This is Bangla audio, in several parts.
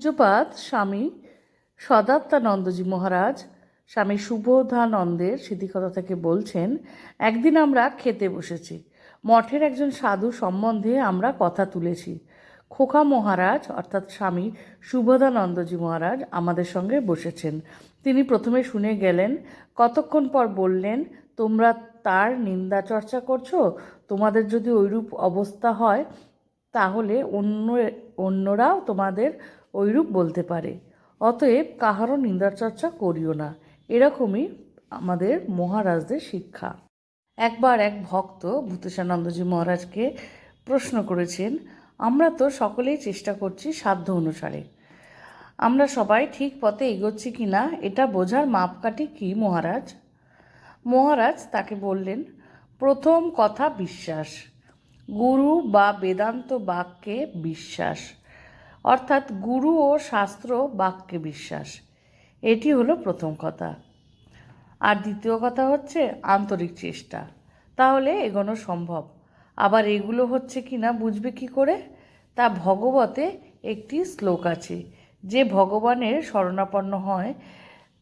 পূজ্যপাত স্বামী সদাত্মানন্দজি মহারাজ, স্বামী সুবোধানন্দের স্মৃতিকথা থেকে বলছেন, একদিন আমরা খেতে বসেছি। মঠের একজন সাধু সম্বন্ধে আমরা কথা তুলেছি। খোকা মহারাজ, অর্থাৎ স্বামী সুবোধানন্দজি মহারাজ আমাদের সঙ্গে বসেছেন। তিনি প্রথমে শুনে গেলেন, কতক্ষণ পর বললেন, তোমরা তার নিন্দা চর্চা করছ? তোমাদের যদি ওইরূপ অবস্থা হয়, তাহলে অন্য, অন্যরাও তোমাদের ওইরূপ বলতে পারে। অতএব কাহারও নিন্দার চর্চা করিও না। এরকমই আমাদের মহারাজদের শিক্ষা। একবার এক ভক্ত ভূতেশানন্দজি মহারাজকে প্রশ্ন করেছেন, আমরা তো সকলেই চেষ্টা করছি সাধ্য অনুসারে। আমরা সবাই ঠিক পথে এগোচ্ছি কি না, এটা বোঝার মাপকাঠি কি মহারাজ? মহারাজ তাকে বললেন, প্রথম কথা বিশ্বাস। গুরু বা বেদান্ত বাক্যে বিশ্বাস। অর্থাৎ গুরু ও শাস্ত্র বাক্যে বিশ্বাস। এটি হলো প্রথম কথা। আর দ্বিতীয় কথা হচ্ছে আন্তরিক চেষ্টা। তাহলে এগোনো সম্ভব। আবার এগুলো হচ্ছে কি না বুঝবে কি করে? তা ভগবতে একটি শ্লোক আছে। যে ভগবানের শরণাপন্ন হয়,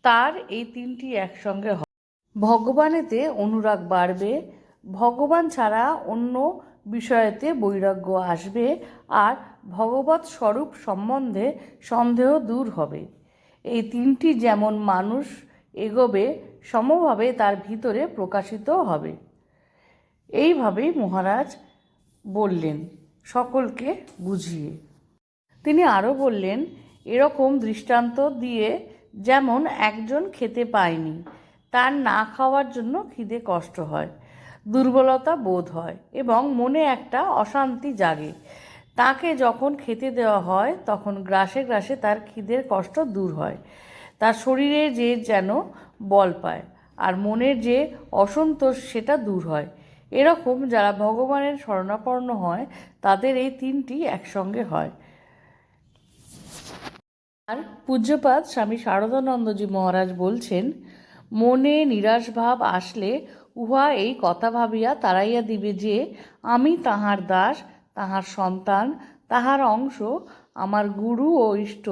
তার এই তিনটি একসঙ্গে হয়। ভগবানেতে অনুরাগ বাড়বে। ভগবান ছাড়া অন্য বিষয়েতে বৈরাগ্য আসবে আর ভগবত স্বরূপ সম্বন্ধে সন্দেহ দূর হবে। এই তিনটি যেমন মানুষ এগোবে, সমভাবে তার ভিতরে প্রকাশিত হবে। এইভাবেই মহারাজ বললেন, সকলকে বুঝিয়ে। তিনি আরও বললেন, এরকম দৃষ্টান্ত দিয়ে যেমন একজন খেতে পায়নি, তার না খাওয়ার জন্য খিদে কষ্ট হয়। দুর্বলতা বোধ হয় এবং মনে একটা অশান্তি জাগে। তাকে যখন খেতে দেওয়া হয়, তখন গ্রাসে গ্রাসে তার খিদের কষ্ট দূর হয়। তার শরীরে যে যেন বল পায় আর মনের যে অসন্তোষ সেটা দূর হয়। এরকম যারা ভগবানের শরণাপন্ন হয়, তাদের এই তিনটি একসঙ্গে হয়। আর পূজ্যপাত স্বামী শারদানন্দজি মহারাজ বলছেন, মনে নিরাশ ভাব আসলে উহা এই কথা ভাবিয়া তাড়াইয়া দিবে যে, আমি তাহার দাস, তাহার সন্তান, তাহার অংশ, আমার গুরু ও ইষ্ট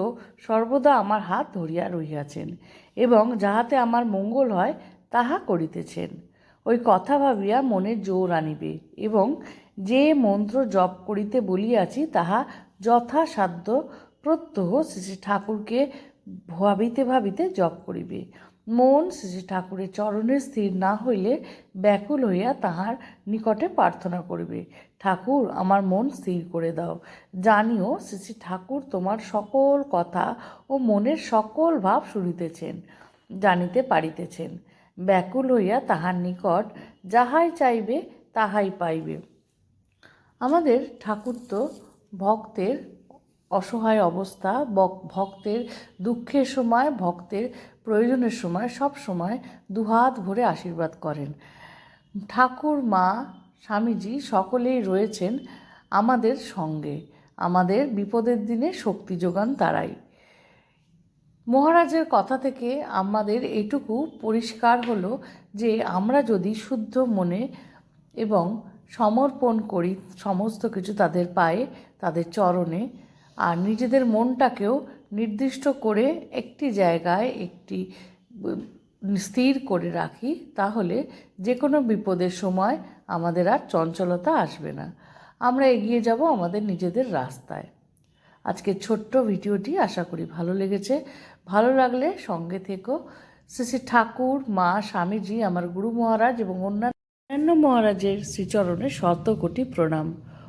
সর্বদা আমার হাত ধরিয়া রহিয়াছেন এবং যাহাতে আমার মঙ্গল হয়, তাহা করিতেছেন। ওই কথা ভাবিয়া মনে জোর আনিবে এবং যে মন্ত্র জপ করিতে বলিয়াছি, তাহা যথাসাধ্য প্রত্যহ শ্রী ঠাকুরকে ভাবিতে ভাবিতে জপ করিবে। মন শ্রী ঠাকুরের চরণে স্থির না হইলে ব্যাকুল হইয়া তাহার নিকটে প্রার্থনা করিবে। ঠাকুর, আমার মন স্থির করে দাও। জানিও, শ্রী ঠাকুর তোমার সকল কথা ও মনের সকল ভাব শুনিতেছেন, জানিতে পারিতেছেন। ব্যাকুল হইয়া তাহার নিকট যাহাই চাইবে, তাহাই পাইবে। আমাদের ঠাকুর তো ভক্তের অসহায় অবস্থা ভক্তের দুঃখের সময়, ভক্তের প্রয়োজনের সময়, সব সময় দুহাত ভরে আশীর্বাদ করেন। ঠাকুর, মা, স্বামীজি সকলেই রয়েছেন আমাদের সঙ্গে। আমাদের বিপদের দিনে শক্তি যোগান তারাই। মহারাজের কথা থেকে আমাদের এটুকু পরিষ্কার হলো যে, আমরা যদি শুদ্ধ মনে এবং সমর্পণ করি, সমস্ত কিছু তাদের পায়ে, তাদের চরণে আর নিজেদের মনটাকেও নির্দিষ্ট করে একটি জায়গায় একটি স্থির করে রাখি, তাহলে যে কোনো বিপদের সময় আমাদের আর চঞ্চলতা আসবে না। আমরা এগিয়ে যাব আমাদের নিজেদের রাস্তায়। আজকে ছোট্ট ভিডিওটি আশা করি ভালো লেগেছে। ভালো লাগলে সঙ্গে থেকো। শ্রী শ্রী ঠাকুর, মা, স্বামীজি, আমার গুরু মহারাজ এবং অন্যান্য মহারাজের শ্রীচরণে শত কোটি প্রণাম।